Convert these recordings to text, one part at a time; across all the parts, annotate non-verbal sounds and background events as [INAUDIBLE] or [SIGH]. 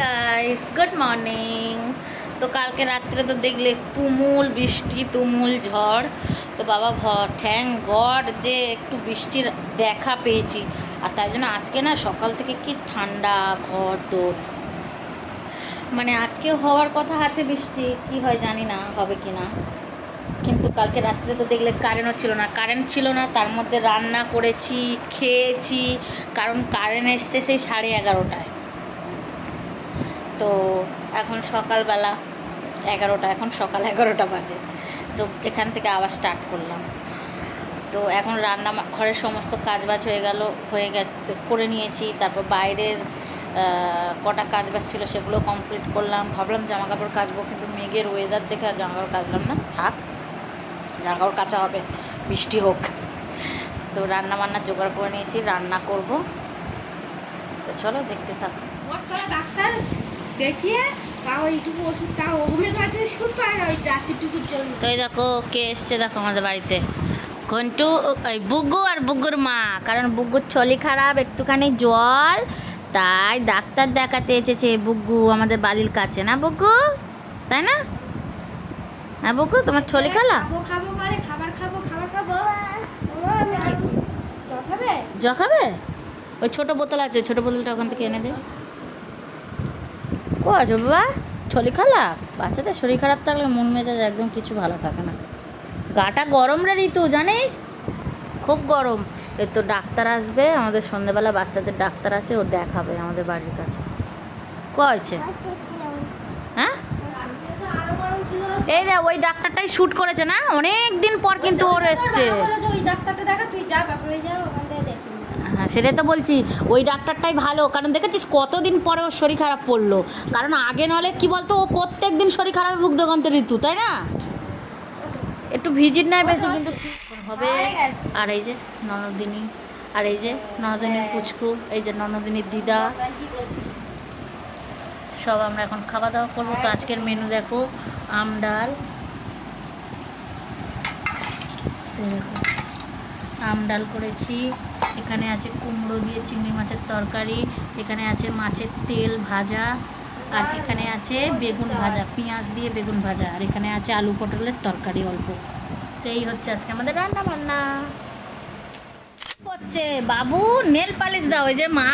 Guys good morning তো কালকে রাত্রে তো দেখলে তুমুল বৃষ্টি, তুমুল ঝড়। তো বাবা ভ থ্যাংক গড যে একটু বৃষ্টির দেখা পেয়েছি। আর তাই জন্য আজকে না সকাল থেকে কি ঠান্ডা, ঘর দৌড় মানে আজকে হওয়ার কথা আছে বৃষ্টি, কি হয় জানি না হবে কি না। কিন্তু কালকে রাত্রে তো দেখলে কারেন্টও ছিল না। কারেন্ট ছিল না, তার মধ্যে রান্না করেছি, খেয়েছি। কারণ কারেন্ট এসছে সেই সাড়ে এগারোটায়। তো এখন সকালবেলা এগারোটা, এখন সকাল এগারোটা বাজে। তো এখান থেকে আবার স্টার্ট করলাম। তো এখন রান্না ঘরের সমস্ত কাজবাজ হয়ে গেল, হয়ে গেছে, করে নিয়েছি। তারপর বাইরের কটা কাজবাজ ছিল সেগুলো কমপ্লিট করলাম। ভাবলাম জামা কাপড় কাচবো, কিন্তু মেঘের ওয়েদার দেখে আর জামা কাপড় কাচলাম না। থাক জামা কাপড় কাচা হবে, বৃষ্টি হোক। তো রান্না বান্না জোগাড় করে নিয়েছি, রান্না করব। তো চলো, দেখতে থাকো। দেখিয়ে তাও এইটুকু ওষুধ তাও হোমিওপ্যাথি শুট পায় না ওই রাত্রিটুকুর জন্য। তো এই দেখো কে এসছে দেখো আমাদের বাড়িতে। ঘন্টু বুগ্গু আর বুগ্গুর মা কারণ বুগ্গুর ছলি খারাপ একটুখানি জল তাই ডাক্তার দেখাতে এসেছে বুগ্গু আমাদের বাড়ির কাছে। না বুগ্গু তাই না? হ্যাঁ বুগ্গু তোমার ছলি খালা? খাব খাব খাবার খাবার খাবে। জ খাবে? ওই ছোটো বোতল আছে ছোটো বোতলটা ওখান থেকে এনে দে। কো আছো বাবা ছলি খালা? বাচ্চাদের শরীর খারাপ থাকলে মন মেজাজ একদম কিছু ভালো থাকে না। গাটা গরম রে ঋতু, জানিস? খুব গরম। এর তো ডাক্তার আসবে, আমাদের সন্ধ্যেবেলা বাচ্চাদের ডাক্তার আছে, ও দেখাবে আমাদের বাড়ির কাছে। কো হয়েছে? হ্যাঁ? এই দেখ, ওই ডাক্তারটাই শ্যুট করেছে না? অনেক দিন পর কিন্তু ওর এসছে। ওই ডাক্তারটা দেখা, তুই যা ব্যাপারে যা ওখান থেকে দেখবি হ্যাঁ সেটাই তো বলছি। ওই ডাক্তারটাই ভালো। কারণ দেখেছিস, কতদিন পরে ওর শরীর খারাপ পড়ল। কারণ আগে নলে, কি বলতো, ও প্রত্যেক দিন শরীর খারাপে ভুগতে গন্ত ঋতু, তাই না? একটু ভিজিট নেয় বেশি, কিন্তু হবে। আর এই যে ননদিনী, আর এই যে ননদিনীর পুচকু, এই যে ননদিনীর দিদা। সব আমরা এখন খাওয়া দাওয়া করব। তো আজকের মেনু দেখো, আম, ডাল। আম, ডাল করেছি। এখানে আছে কুমড়ো দিয়ে চিংড়ি মাছের তরকারি, এখানে আছে মাছের তেল ভাজা, আর এখানে আছে বেগুন ভাজা, পেঁয়াজ দিয়ে বেগুন ভাজা, আর এখানে আছে আলু পটলের তরকারি অল্প। তো এই হচ্ছে আজকে আমাদের রান্না বান্না হচ্ছে, বাবু নেল পালিশ দাও, এই যে মা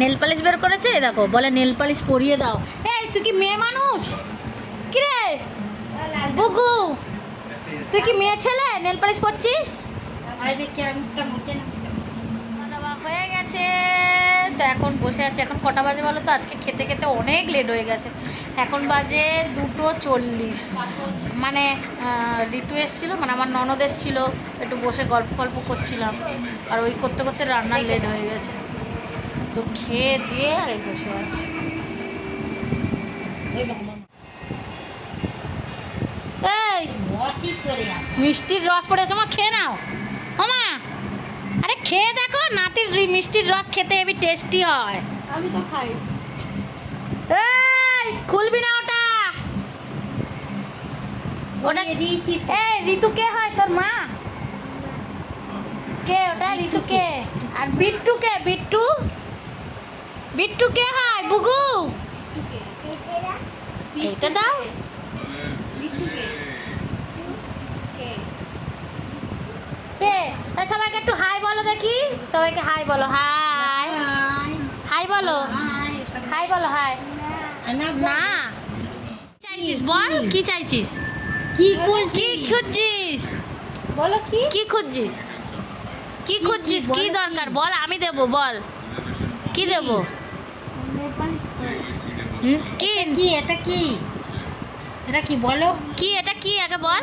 নেল পালিশ বের করেছে দেখো, বলে নেল পালিশ পরিয়ে দাও। এই, তুই কি মেয়ে মানুষ? কিরে? বুগু তুই কি মেয়ে ছেলে? নেল পালিশ পরছিস? হয়ে গেছে তো এখন বসে আছে। এখন কটা বাজে বলো তো? আজকে খেতে খেতে অনেক লেট হয়ে গেছে। এখন বাজে দুটো চল্লিশ। মানে ঋতু এসেছিল মানে আমার ননদ এসেছিল। একটু বসে গল্প গল্প করছিলাম। আর ওই করতে করতে রান্না লেট হয়ে গেছে। তো খেয়ে দিয়ে আর এই বসে আছি। এই মিষ্টির রস পড়ে আছে মা খেয়ে নাও। মামা খেয়ে দেখো নাতির মিষ্টির রস খেতে হেবি টেস্টি হয়। আমি তো খাই। এই খুলবি না ওটা। ওটা এই ঋতু কে হয় তোর মা? কে ওটা? ঋতু কে? আর বিট্টু কে? বিট্টু? বিট্টু কে হয় বুগু? এইটা দাও। বিট্টুকে কে? সবাইকে একটু হাই বলো দেখি। সবাইকে হাই বলো হাই। হাই। বলো। হাই বলো হাই। না চাইছিস বল? কি? চাইছিস? কি কি খুঁজছিস? বলো কি? কি খুঁজছিস? কি খুঁজছিস? কি দরকার? বল আমি দেব বল। কি দেব? কি? এটা কি? এটা কি? বলো? কি? এটা কি? আগে বল।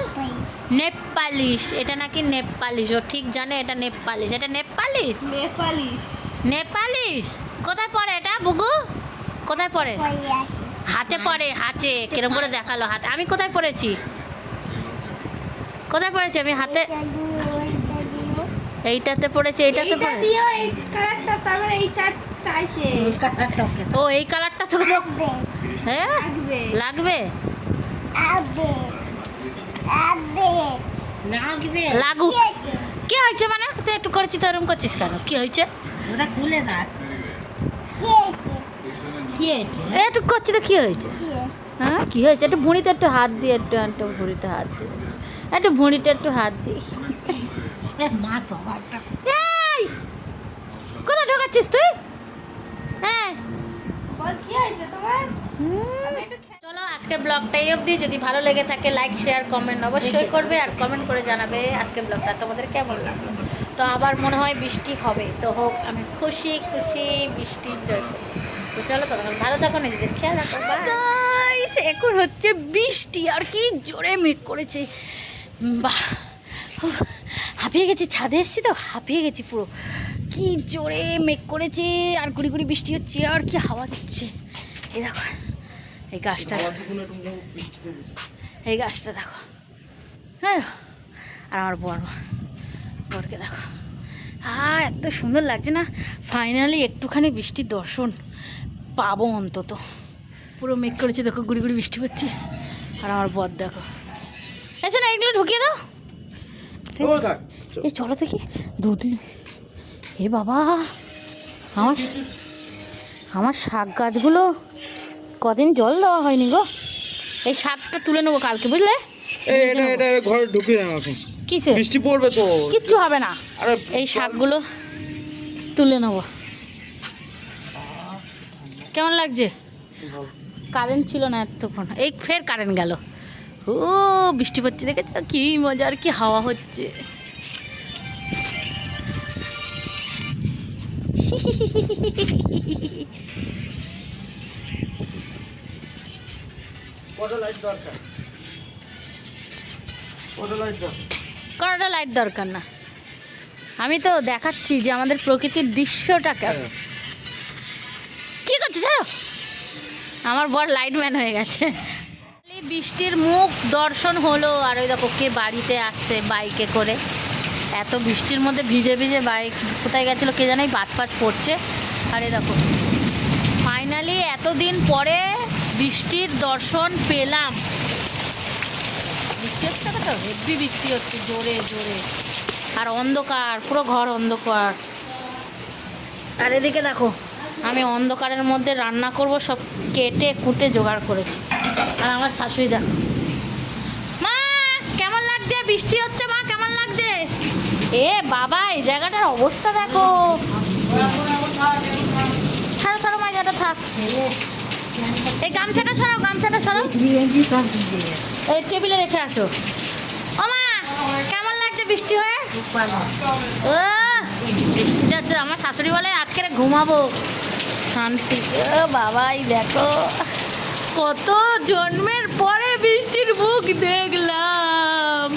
নেপালিশ এটা নাকি নেপালিশ? ও ঠিক জানে এটা নেপালিশ। এটা নেপালিশ? নেপালি নেপালিশ? কোথায় পড়ে এটা বুগু? কোথায় পড়ে? হাতে পড়ে হাতে। কিরম করে দেখাল হাতে। আমি কোথায় পড়েছি? কোথায় পড়েছি আমি হাতে? এইটাতে পড়েছে এইটাতে পড়ে। দিও এই কালারটা তার এইটা চাইছে। কাটাটাকে ও এই কালারটা তো হ্যাঁ? লাগবে। লাগবে। কি হয়েছে মানে? তুই একটু করেছি তো এরকম করছিস কেন? কি হয়েছে? ওটা খুলে একটু করছি তো কি হয়েছে? হ্যাঁ কি হয়েছে? একটু ভুঁড়িতে একটু হাত দিয়ে একটু একটু ভুঁড়িতে হাত দিয়ে। একটু ভুঁড়িতে একটু হাত দিই এ মা সবারটা এই! কোথায় ঢোকাচ্ছিস তুই? হ্যাঁ। কি হয়েছে তোমার? আজকের ব্লগটা এই অবধি। যদি ভালো লেগে থাকে লাইক শেয়ার কমেন্ট অবশ্যই করবে আর কমেন্ট করে জানাবে আজকের ব্লগটা। তোমাদের কেমন লাগল? তো আবার মনে হয় বৃষ্টি হবে। তো হোক আমি খুশি খুশি বৃষ্টি এনজয় করব। তো চলো তখন ভালো থাকো নিজেদের খেয়াল রাখো। এখন হচ্ছে বৃষ্টি আর কি জোরে মেঘ করেছে। বাহ। হাঁপিয়ে গেছি ছাদে এসেছি তো হাঁপিয়ে গেছি পুরো। কি জোরে মেঘ করেছে আর গুড়ি গুড়ি বৃষ্টি হচ্ছে আর কি হাওয়া দিচ্ছে। এই দেখো। এই গাছটা এই গাছটা দেখো। হ্যাঁ। আর আমার বর বরকে দেখো। আর এত সুন্দর লাগছে না? ফাইনালি একটুখানি বৃষ্টির দর্শন পাবো অন্তত। পুরো মেঘ করেছে দেখো গুড়ি গুড়ি বৃষ্টি হচ্ছে। আর আমার বর দেখো। এসো না এগুলো ঢুকিয়ে দাও। এই চলো দেখি। দুদিন এ বাবা আমার আমার শাক গাছগুলো কদিন জল দেওয়া হয়নি গো। এই শাকটা তুলে নেব কালকে বুঝলে? এই এটা এটা ঘরে ঢুকে যাও এখন। কিসে? বৃষ্টি পড়বে তো। কিচ্ছু হবে না। এই শাকগুলো তুলে নেব। কেমন লাগছে? কারেন্ট ছিল না এতক্ষণ। এই ফের কারেন্ট গেল। ও বৃষ্টি পড়ছে দেখেছ? কি মজার কি হাওয়া হচ্ছে। [LAUGHS] কটা লাইট দরকার। কটা লাইট দরকার। কোনোটা লাইট দরকার না। আমি তো দেখাচ্ছি যে আমাদের প্রকৃতির দৃশ্যটা কেমন। কি করছে ছাড়ো। আমার বর লাইটম্যান হয়ে গেছে। বৃষ্টির মুখ দর্শন হলো আর ওই দেখো কে বাড়িতে আসছে বাইকে করে। এত বৃষ্টির মধ্যে ভিজে ভিজে বাইক কোথায় গেছিল কে জানাই বাজ বাজ পড়ছে। আর এই দেখো ফাইনালি এতদিন পরে বৃষ্টির দর্শন পেলাম। বৃষ্টি হচ্ছে তো? হেভি বৃষ্টি হচ্ছে জোরে জোরে। আর অন্ধকার পুরো ঘর অন্ধকার। আর এদিকে দেখো। আমি অন্ধকারের মধ্যে রান্না করব সব কেটে কুটে জোগাড় করেছি। আর আমার শাশুড়ি দেখো। মা কেমন লাগছে? বৃষ্টি হচ্ছে মা কেমন লাগছে? এ বাবা এই জায়গাটার অবস্থা দেখো। ছাড়ো ছাড়ো মা জায়গাটা থাক। এই গামছাটা ছড়াও গামছাটা ছড়াও এই টেবিলে রেখে আসো। ও মা, কেমন লাগছে বৃষ্টি হয়ে? ও বৃষ্টিটা তো আমার শাশুড়ি বলে আজকে ঘুমাবো। শান্তি। বাবাই দেখো, কত জন্মের পরে বৃষ্টির মুখ দেখলাম।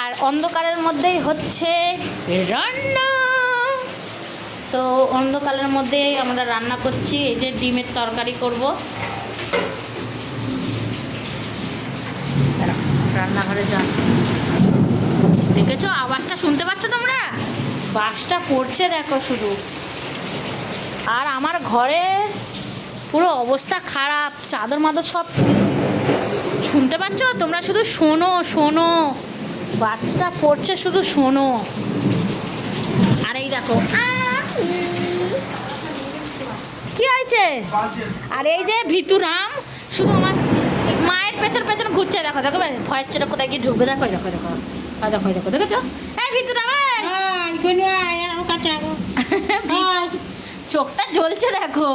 আর অন্ধকারের মধ্যেই হচ্ছে রান্না তো অন্ধকালের মধ্যেই আমরা রান্না করছি, এই যে ডিমের তরকারি করব। রান্নাঘরে যান দেখেছ? আওয়াজটা শুনতে পাচ্ছ তোমরা? বাসটা পড়ছে দেখো শুধু। আর আমার ঘরের পুরো অবস্থা খারাপ চাদর মাদর সব শুনতে পাচ্ছ? তোমরা শুধু শোনো শোনো। বাচ্চাটা পড়ছে শুধু শোনো। আর এই দেখো উম। কি হয়েছে? আর এই যে ভিতুরাম শুধু আমার মায়ের পেছন পেছন ঘুরছে দেখো দেখো ভয়ের চোটা কোথায় গিয়ে ঢুকবে? দেখো দেখো দেখো দেখো দেখো দেখেছ? এই ভিতুরাম এই! [LAUGHS] আয় কোনে কাছে চোখটা জ্বলছে দেখো।